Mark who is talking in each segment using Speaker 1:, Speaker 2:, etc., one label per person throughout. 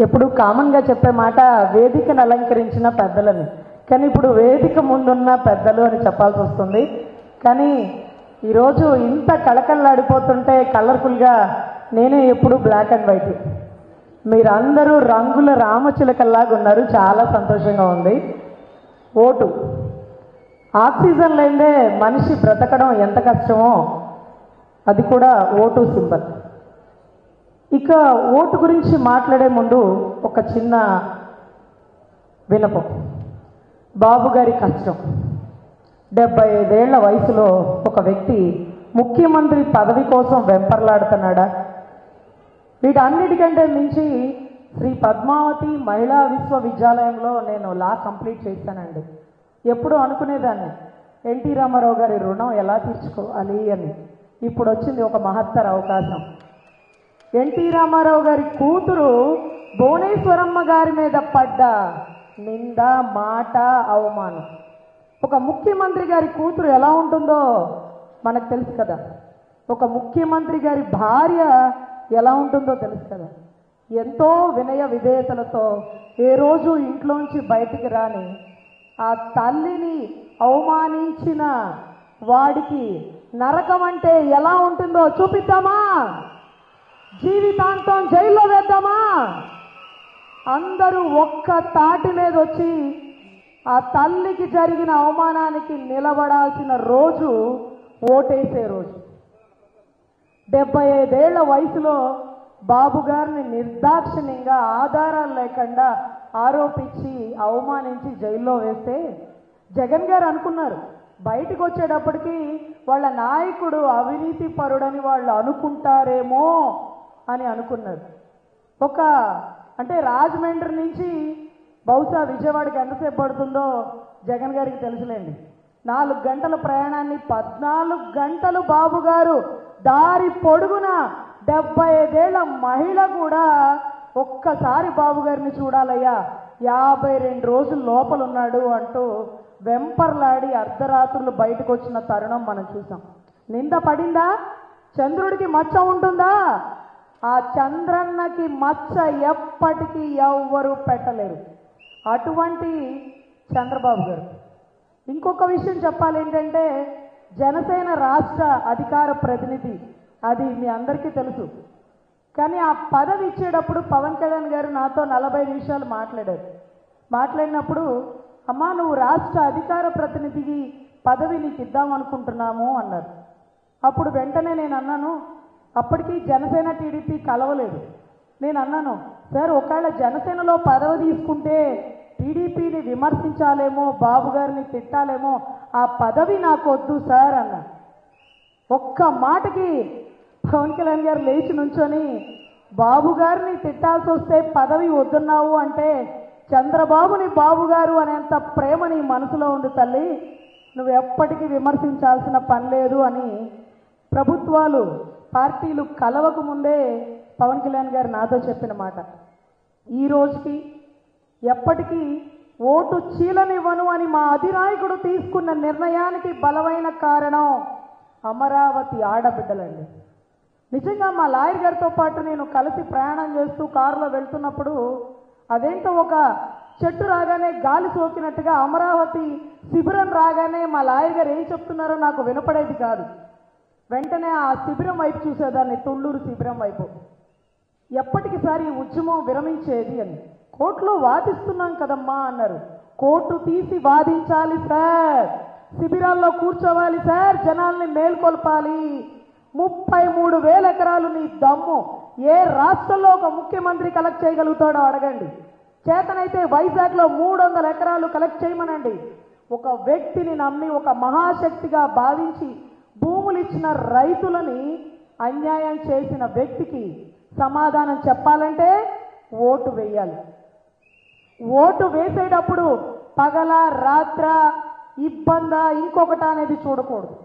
Speaker 1: ఎప్పుడు కామన్గా చెప్పే మాట వేదికను అలంకరించిన పెద్దలని. కానీ ఇప్పుడు వేదిక ముందున్న పెద్దలు అని చెప్పాల్సి వస్తుంది. కానీ ఈరోజు ఇంత కళకళలాడిపోతుంటే కలర్ఫుల్గా నేనే ఎప్పుడు బ్లాక్ అండ్ వైట్. మీరందరూ రంగుల రామచిలకల్లాగా ఉన్నారు. చాలా సంతోషంగా ఉంది. ఓటు. ఆక్సిజన్ లేదే మనిషి బ్రతకడం ఎంత కష్టమో అది కూడా ఓటు సింబల్. ఇక ఓటు గురించి మాట్లాడే ముందు ఒక చిన్న వినపం బాబు గారి కష్టం. డెబ్బై ఐదేళ్ళ వయసులో ఒక వ్యక్తి ముఖ్యమంత్రి పదవి కోసం వెంపర్లాడుతున్నాడా? వీటన్నిటికంటే మించి శ్రీ పద్మావతి మహిళా విశ్వవిద్యాలయంలో నేను లా కంప్లీట్ చేశానండి. ఎప్పుడు అనుకునేదాన్ని. ఎన్టీ రామారావు గారి రుణం ఎలా తీర్చుకోవాలి అని. ఇప్పుడు వచ్చింది ఒక మహత్తర అవకాశం. ఎన్టీ రామారావు గారి కూతురు భువనేశ్వరమ్మ గారి మీద పడ్డ నింద మాట అవమానం. ఒక ముఖ్యమంత్రి గారి కూతురు ఎలా ఉంటుందో మనకు తెలుసు కదా. ఒక ముఖ్యమంత్రి గారి భార్య ఎలా ఉంటుందో తెలుసు కదా. ఎంతో వినయ విధేయతలతో ఏ రోజు ఇంట్లోంచి బయటికి రాని ఆ తల్లిని అవమానించిన వాడికి నరకం అంటే ఎలా ఉంటుందో చూపిద్దామా? జీవితాంతం జైల్లో వేద్దామా? అందరూ ఒక్క తాటి మీద వచ్చి ఆ తల్లికి జరిగిన అవమానానికి నిలబడాల్సిన రోజు ఓటేసే రోజు. డెబ్బై ఐదేళ్ళ వయసులో బాబు గారిని నిర్దాక్షిణ్యంగా ఆధారాలు లేకుండా ఆరోపించి అవమానించి జైల్లో వేస్తే జగన్ గారు అనుకున్నారు. బయటకు వచ్చేటప్పటికి వాళ్ళ నాయకుడు అవినీతి పరుడని వాళ్ళు అనుకుంటారేమో అని అనుకున్నారు ఒక అంటే రాజమండ్రి నుంచి బహుశా విజయవాడకి ఎంతసేపు పడుతుందో జగన్ గారికి తెలుసులేండి. నాలుగు గంటల ప్రయాణాన్ని పద్నాలుగు గంటలు బాబు గారు దారి పొడుగున డెబ్బై ఐదేళ్ళ మహిళ కూడా ఒక్కసారి బాబు గారిని చూడాలయ్యా యాభై రెండు రోజులు లోపల ఉన్నాడు అంటూ వెంపర్లాడి అర్ధరాత్రులు బయటకు వచ్చిన తరుణం మనం చూసాం. నింద పడిందా? చంద్రుడికి మచ్చ ఉంటుందా? ఆ చంద్రన్నకి మచ్చ ఎప్పటికీ ఎవ్వరూ పెట్టలేరు. అటువంటి చంద్రబాబు గారు. ఇంకొక విషయం చెప్పాలి ఏంటంటే జనసేన రాష్ట్ర అధికార ప్రతినిధి అది మీ అందరికీ తెలుసు. కానీ ఆ పదవి ఇచ్చేటప్పుడు పవన్ కళ్యాణ్ గారు నాతో నలభై నిమిషాలు మాట్లాడారు. మాట్లాడినప్పుడు అమ్మా నువ్వు రాష్ట్ర అధికార ప్రతినిధికి పదవి నీకు ఇద్దాం అనుకుంటున్నాము అన్నారు. అప్పుడు వెంటనే నేను అన్నాను అప్పటికి జనసేన టీడీపీ కలవలేదు. నేను అన్నాను సార్ ఒకవేళ జనసేనలో పదవి తీసుకుంటే టీడీపీని విమర్శించాలేమో బాబు గారిని తిట్టాలేమో ఆ పదవి నాకు వద్దు సార్ అన్న. ఒక్క మాటకి పవన్ కళ్యాణ్ గారు లేచి నుంచొని బాబు గారిని తిట్టాల్సి వస్తే పదవి వద్దున్నావు అంటే చంద్రబాబుని బాబు గారు అనేంత ప్రేమ నీ మనసులో ఉంది తల్లి. నువ్వు ఎప్పటికీ విమర్శించాల్సిన పని లేదు అని ప్రభుత్వాలు పార్టీలు కలవక ముందే పవన్ కళ్యాణ్ గారు నాతో చెప్పిన మాట. ఈ రోజుకి ఎప్పటికీ ఓటు చీలనివ్వను అని మా అధినాయకుడు తీసుకున్న నిర్ణయానికి బలమైన కారణం అమరావతి ఆడబిడ్డలండి. నిజంగా మా లాయర్ గారితో పాటు నేను కలిసి ప్రయాణం చేస్తూ కారులో వెళ్తున్నప్పుడు అదేంటో ఒక చెట్టు రాగానే గాలి సోకినట్టుగా అమరావతి శిబిరం రాగానే మా లాయర్ గారు ఏం చెప్తున్నారో నాకు వినపడేది కాదు. వెంటనే ఆ శిబిరం వైపు చూసేదాన్ని తుళ్ళూరు శిబిరం వైపు. ఎప్పటికిసారి ఈ ఉద్యమం విరమించేది అని. కోర్టులో వాదిస్తున్నాం కదమ్మా అన్నారు. కోర్టు తీసి వాదించాలి సార్. శిబిరాల్లో కూర్చోవాలి సార్. జనాల్ని మేల్కొల్పాలి. ముప్పై మూడు వేల ఎకరాలు నీ దమ్ము. ఏ రాష్ట్రంలో ఒక ముఖ్యమంత్రి కలెక్ట్ చేయగలుగుతాడో అడగండి. చేతనైతే వైజాగ్లో మూడు వందల ఎకరాలు కలెక్ట్ చేయమనండి. ఒక వ్యక్తిని నమ్మి ఒక మహాశక్తిగా భావించి ఇచ్చిన రైతులని అన్యాయం చేసిన వ్యక్తికి సమాధానం చెప్పాలంటే ఓటు వేయాలి. ఓటు వేసేటప్పుడు పగల రాత్ర ఇబ్బంద ఇంకొకట అనేది చూడకూడదు.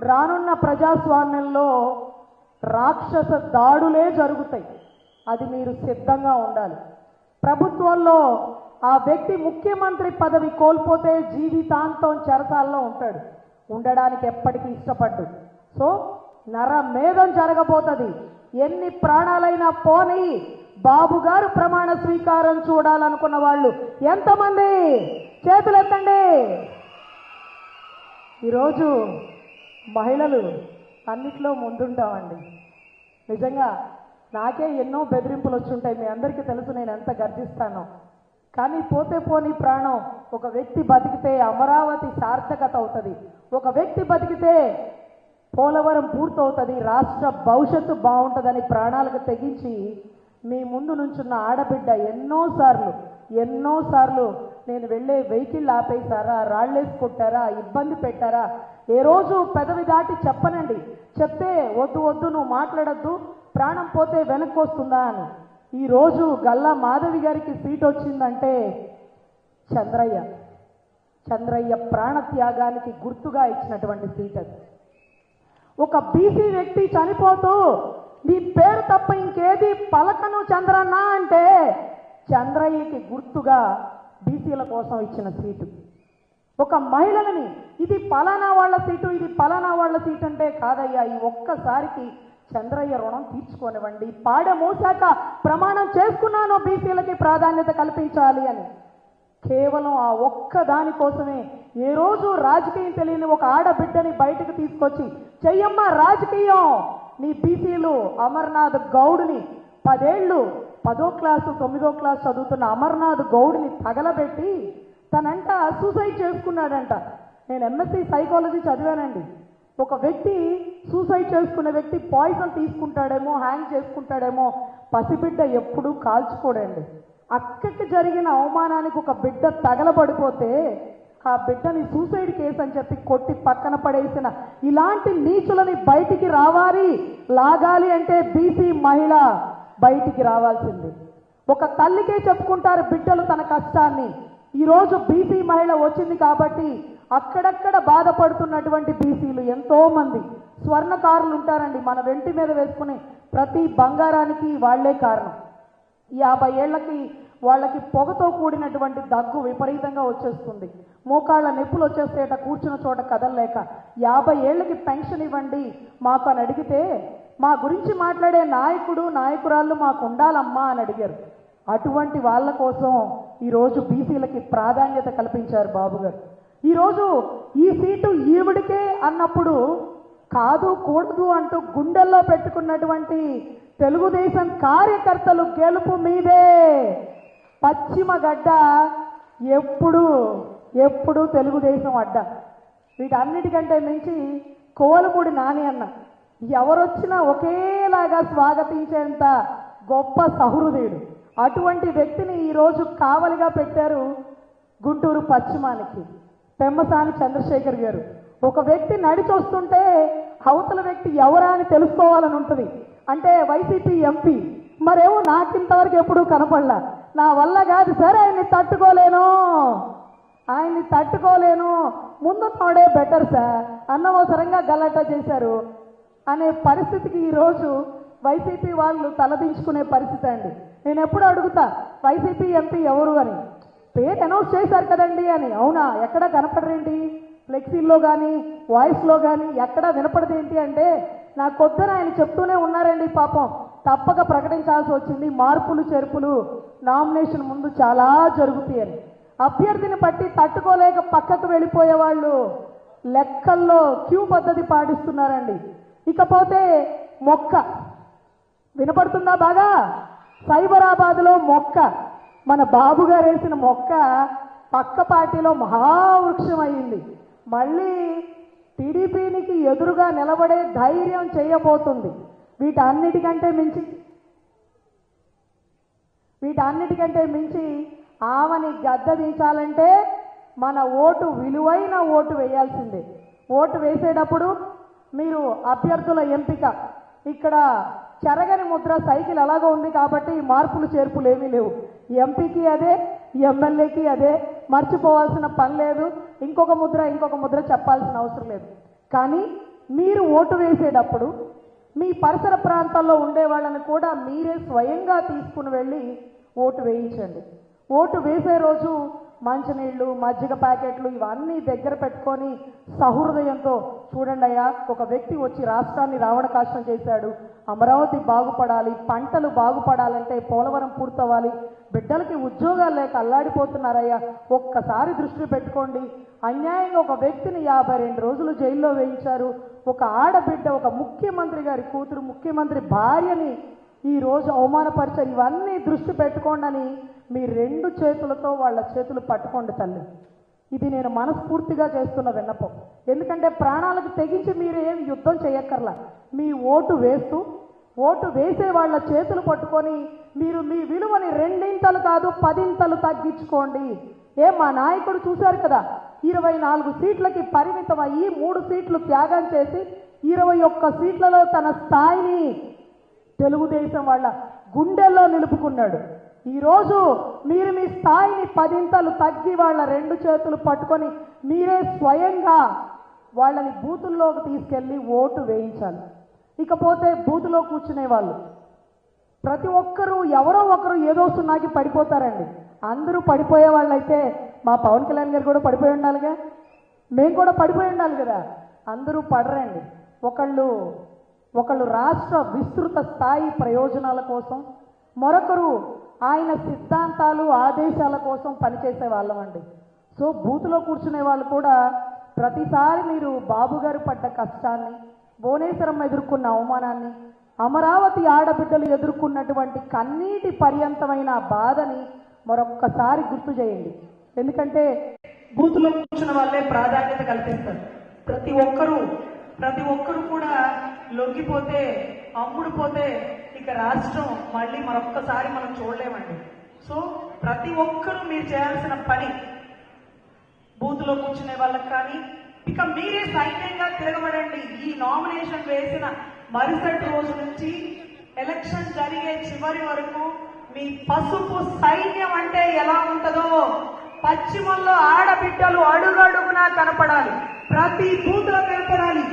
Speaker 1: రానున్న ప్రజాస్వామ్యంలో రాక్షస దాడులే జరుగుతాయి. అది మీరు సిద్ధంగా ఉండాలి. ప్రభుత్వంలో ఆ వ్యక్తి ముఖ్యమంత్రి పదవి కోల్పోతే జీవితాంతం చెరసాల్లో ఉంటాడు. ఉండడానికి ఎప్పటికీ ఇష్టపడ్డు. సో నర మేధం జరగబోతుంది. ఎన్ని ప్రాణాలైనా పోని బాబు గారు ప్రమాణ స్వీకారం చూడాలనుకున్న వాళ్ళు ఎంతమంది? చేతులు ఎత్తండి ఈరోజు మహిళలు అన్నిట్లో ముందుంటామండి. నిజంగా నాకే ఎన్నో బెదిరింపులు వచ్చుంటాయి. మీ అందరికీ తెలుసు నేను ఎంత గర్జిస్తానో. కానీ పోతే పోని ప్రాణం ఒక వ్యక్తి బతికితే అమరావతి సార్థకత అవుతుంది. ఒక వ్యక్తి బతికితే పోలవరం పూర్తవుతుంది రాష్ట్ర భవిష్యత్తు బాగుంటుందని ప్రాణాలకు తెగించి మీ ముందు నుంచున్న ఆడబిడ్డ ఎన్నోసార్లు ఎన్నోసార్లు నేను వెళ్ళే వెహికల్ ఆపేశారా రాళ్ళేసి కొట్టారా ఇబ్బంది పెట్టారా ఏ రోజు పెదవి దాటి చెప్పనండి. చెప్తే వద్దు వద్దు నువ్వు మాట్లాడొద్దు ప్రాణం పోతే వెనక్కి వస్తుందా అని. ఈ రోజు గల్లా మాధవి గారికి సీట్ వచ్చిందంటే చంద్రయ్య. చంద్రయ్య ప్రాణత్యాగానికి గుర్తుగా ఇచ్చినటువంటి సీట్ అది. ఒక బీసీ వ్యక్తి చనిపోతూ నీ పేరు తప్ప ఇంకేది పలకను చంద్రన్న అంటే చంద్రయ్యకి గుర్తుగా బీసీల కోసం ఇచ్చిన సీటు. ఒక మహిళలని ఇది పలానా వాళ్ళ సీటు ఇది పలానా వాళ్ళ సీటు అంటే కాదయ్యా ఈ ఒక్కసారికి చంద్రయ్య రుణం తీర్చుకోనివ్వండి. పాడ మూసాక ప్రమాణం చేసుకున్నాను బీసీలకి ప్రాధాన్యత కల్పించాలి అని. కేవలం ఆ ఒక్క దానికోసమే ఏ రోజు రాజకీయం తెలియని ఒక ఆడబిడ్డని బయటకు తీసుకొచ్చి చెయ్యమ్మ రాజకీయం. నీ బీసీలు అమర్నాథ్ గౌడ్ని పదేళ్ళు పదో క్లాసు తొమ్మిదో క్లాస్ చదువుతున్న అమర్నాథ్ గౌడ్ని తగలబెట్టి తనంట సూసైడ్ చేసుకున్నాడంట. నేను ఎంఎస్సి సైకాలజీ చదివానండి. ఒక వ్యక్తి సూసైడ్ చేసుకున్న వ్యక్తి పాయిజన్ తీసుకుంటాడేమో హ్యాంగ్ చేసుకుంటాడేమో పసిబిడ్డ ఎప్పుడూ కాల్చుకోడండి. అక్కకి జరిగిన అవమానానికి ఒక బిడ్డ తగలబడిపోతే ఆ బిడ్డని సూసైడ్ కేసు అని చెప్పి కొట్టి పక్కన పడేసిన ఇలాంటి నీచులని బయటికి రావాలి లాగాలి అంటే బీసీ మహిళ బయటికి రావాల్సింది. ఒక తల్లికే చెప్పుకుంటారు బిడ్డలు తన కష్టాన్ని. ఈరోజు బీసీ మహిళ వచ్చింది కాబట్టి అక్కడక్కడ బాధపడుతున్నటువంటి బీసీలు ఎంతో మంది స్వర్ణకారులు ఉంటారండి మన వెంటి మీద వేసుకునే ప్రతి బంగారానికి వాళ్ళే కారణం. యాభై ఏళ్ళకి వాళ్ళకి పొగతో కూడినటువంటి దగ్గు విపరీతంగా వచ్చేస్తుంది. మోకాళ్ళ నొప్పులు వచ్చేస్తేట కూర్చున్న చోట కదలలేక యాభై ఏళ్ళకి పెన్షన్ ఇవ్వండి మాకు అని అడిగితే మా గురించి మాట్లాడే నాయకుడు నాయకురాళ్ళు మాకు ఉండాలమ్మా అని అడిగారు. అటువంటి వాళ్ళ కోసం ఈరోజు బీసీలకి ప్రాధాన్యత కల్పించారు బాబు గారు. ఈరోజు ఈ సీటు ఈవిడికే అన్నప్పుడు కాదు కూడదు అంటూ గుండెల్లో పెట్టుకున్నటువంటి తెలుగుదేశం కార్యకర్తలు గెలుపు మీదే. పశ్చిమ గడ్డ ఎప్పుడు ఎప్పుడు తెలుగుదేశం అడ్డ. వీటన్నిటికంటే మించి కోలపూడి నాని అన్న. ఎవరొచ్చినా ఒకేలాగా స్వాగతించేంత గొప్ప సహృదయుడు. అటువంటి వ్యక్తిని ఈరోజు కావలిగా పెట్టారు గుంటూరు పశ్చిమానికి పెమ్మసాని చంద్రశేఖర్ గారు. ఒక వ్యక్తి నడిచొస్తుంటే అవతల వ్యక్తి ఎవరా అని తెలుసుకోవాలని ఉంటుంది అంటే వైసీపీ ఎంపీ. మరేమో నాకింతవరకు ఎప్పుడూ కనపడలా. నా వల్ల కాదు సరే ఆయన్ని తట్టుకోలేను. ఆయన్ని తట్టుకోలేను. ముందు బెటర్ సార్. అన్నవసరంగా గలాట చేశారు అనే పరిస్థితికి ఈరోజు వైసీపీ వాళ్ళు తలదించుకునే పరిస్థితి అండి. నేను ఎప్పుడు అడుగుతా వైసీపీ ఎంపీ ఎవరు అని? పేరు అనౌన్స్ చేశారు కదండి అని. అవునా? ఎక్కడ కనపడరేంటి ఫ్లెక్సీల్లో కానీ వాయిస్లో కానీ ఎక్కడ వినపడదేంటి అంటే నా కొద్దన ఆయన చెప్తూనే ఉన్నారండి పాపం. తప్పక ప్రకటించాల్సి వచ్చింది. మార్పులు చేర్పులు నామినేషన్ ముందు చాలా జరుగుతాయని. అభ్యర్థిని బట్టి తట్టుకోలేక పక్కకు వెళ్ళిపోయే వాళ్ళు లెక్కల్లో క్యూ పద్ధతి పాటిస్తున్నారండి. ఇకపోతే మొక్క. వినపడుతుందా బాగా? సైబరాబాద్లో మొక్క. మన బాబు గారు వేసిన మొక్క పక్క పార్టీలో మహావృక్షం అయింది మళ్ళీ టీడీపీనికి ఎదురుగా నిలబడే ధైర్యం చేయబోతుంది. వీటన్నిటికంటే మించి వీటన్నిటికంటే మించి ఆమెని గద్దె దించాలంటే మన ఓటు విలువైన ఓటు వేయాల్సిందే. ఓటు వేసేటప్పుడు మీరు అభ్యర్థుల ఎంపిక. ఇక్కడ చెరగని ముద్ర సైకిల్ అలాగో ఉంది కాబట్టి మార్పులు చేర్పులు ఏమీ లేవు. ఎంపీకి అదే ఎమ్మెల్యేకి అదే. మర్చిపోవాల్సిన పని లేదు. ఇంకొక ముద్ర ఇంకొక ముద్ర చెప్పాల్సిన అవసరం లేదు. కానీ మీరు ఓటు వేసేటప్పుడు మీ పరిసర ప్రాంతాల్లో ఉండే వాళ్ళని కూడా మీరే స్వయంగా తీసుకుని వెళ్ళి ఓటు వేయించండి. ఓటు వేసే రోజు మంచినీళ్ళు మజ్జిగ ప్యాకెట్లు ఇవన్నీ దగ్గర పెట్టుకొని సహృదయంతో చూడండి అయ్యా ఒక వ్యక్తి వచ్చి రాష్ట్రాన్ని రావణ కాష్టం చేశాడు. అమరావతి బాగుపడాలి పంటలు బాగుపడాలంటే పోలవరం పూర్తవ్వాలి. బిడ్డలకి ఉద్యోగాలు లేక అల్లాడిపోతున్నారయ్యా. ఒక్కసారి దృష్టి పెట్టుకోండి. అన్యాయంగా ఒక వ్యక్తిని యాభై రెండు రోజులు జైల్లో వేయించారు. ఒక ఆడబిడ్డ ఒక ముఖ్యమంత్రి గారి కూతురు ముఖ్యమంత్రి భార్యని ఈ రోజు అవమానపరిచారు. ఇవన్నీ దృష్టి పెట్టుకోండి అని మీ రెండు చేతులతో వాళ్ళ చేతులు పట్టుకోండి తల్లి. ఇది నేను మనస్ఫూర్తిగా చేస్తున్న విన్నపం. ఎందుకంటే ప్రాణాలకు తెగించి మీరు ఏమి యుద్ధం చేయక్కర్లా. మీ ఓటు వేస్తూ ఓటు వేసే వాళ్ళ చేతులు పట్టుకొని మీరు మీ విలువని రెండింతలు కాదు పదింతలు తగ్గించుకోండి. ఏ మా నాయకుడు చూశారు కదా ఇరవై నాలుగు సీట్లకి పరిమితం అయ్యి మూడు సీట్లు త్యాగం చేసి ఇరవై ఒక్క సీట్లలో తన స్థాయిని తెలుగుదేశం వాళ్ళ గుండెల్లో నిలుపుకున్నాడు. ఈరోజు మీరు మీ స్థాయిని పదింతలు తగ్గి వాళ్ళ రెండు చేతులు పట్టుకొని మీరే స్వయంగా వాళ్ళని బూతుల్లోకి తీసుకెళ్ళి ఓటు వేయించాలి. ఇకపోతే బూతులో కూర్చునే వాళ్ళు. ప్రతి ఒక్కరూ ఎవరో ఒకరు ఏదో సున్నాకి పడిపోతారండి. అందరూ పడిపోయే వాళ్ళైతే మా పవన్ కళ్యాణ్ గారు కూడా పడిపోయి ఉండాలిగా? మేము కూడా పడిపోయి ఉండాలి కదా? అందరూ పడరండి. ఒకళ్ళు ఒకళ్ళు రాష్ట్ర విస్తృత స్థాయి ప్రయోజనాల కోసం మరొకరు ఆయన సిద్ధాంతాలు ఆదేశాల కోసం పనిచేసే వాళ్ళమండి సో బూత్లో కూర్చునే వాళ్ళు కూడా ప్రతిసారి మీరు బాబు గారు పడ్డ కష్టాన్ని భువనేశ్వరం ఎదుర్కొన్న అవమానాన్ని అమరావతి ఆడబిడ్డలు ఎదుర్కొన్నటువంటి కన్నీటి పర్యంతమైన బాధని మరొక్కసారి గుర్తు చేయండి. ఎందుకంటే బూతులో కూర్చున్న వాళ్ళే ప్రాధాన్యత కల్పిస్తారు. ప్రతి ఒక్కరూ ప్రతి ఒక్కరు కూడా లొంగిపోతే అమ్ముడుపోతే ఇక రాష్ట్రం మళ్ళీ మరొక్కసారి మనం చూడలేమండి. సో ప్రతి ఒక్కరూ మీరు చేయాల్సిన పని బూత్లో కూర్చునే వాళ్ళకి కానీ ఇక మీరే సైన్యంగా తిరగబడండి. ఈ నామినేషన్ వేసిన మరుసటి రోజు నుంచి ఎలక్షన్ జరిగే చివరి వరకు మీ పసుపు సైన్యం అంటే ఎలా ఉంటుందో పశ్చిమంలో ఆడబిడ్డలు అడుగడుగునా కనపడాలి. ప్రతి బూత్ కనపడాలి.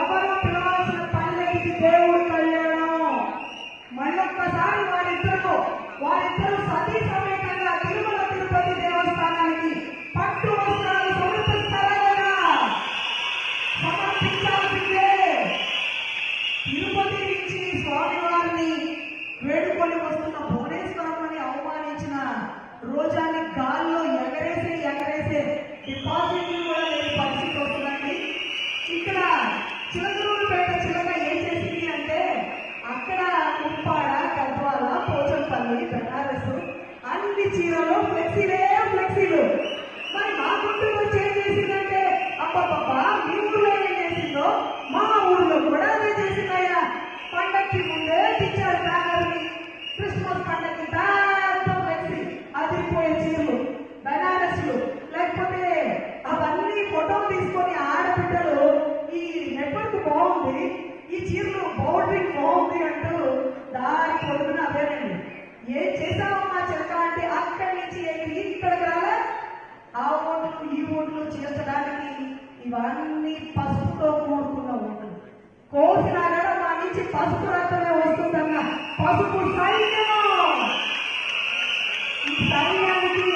Speaker 1: ఎవరు పిలవాల్సిన అదే పసుపు సైన్యం ఈ సైన్యానికి